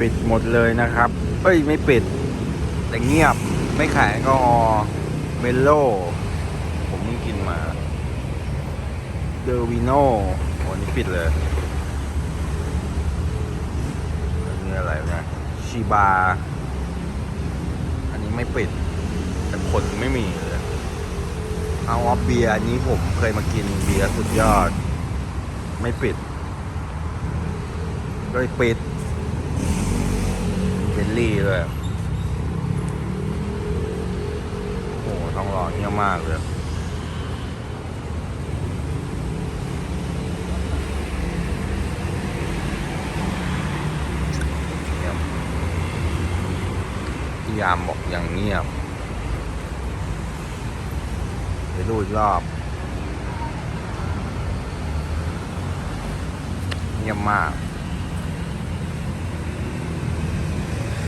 ปิดหมดเลยนะครับ เอ้ยไม่ปิด แต่เงียบไม่ขายแอลกอฮอล์เมลโล่ผมเพิ่งกินมา เดอร์วิโน่วันนี้ปิดเลยนนี้อะไรนะชิบา อันนี้ไม่ปิด แต่คนไม่มีเลยเอาออฟเบียร์อันนี้ผมเคยมากินเบียร์สุดยอด ไม่ปิด ก็เลยปิด เบลลี่เลยโอ้โหท้องหล่อเงียบมากเลยเงียบพี่ยามบอกอย่างเงียบไปดูอีกรอบเงียบมาก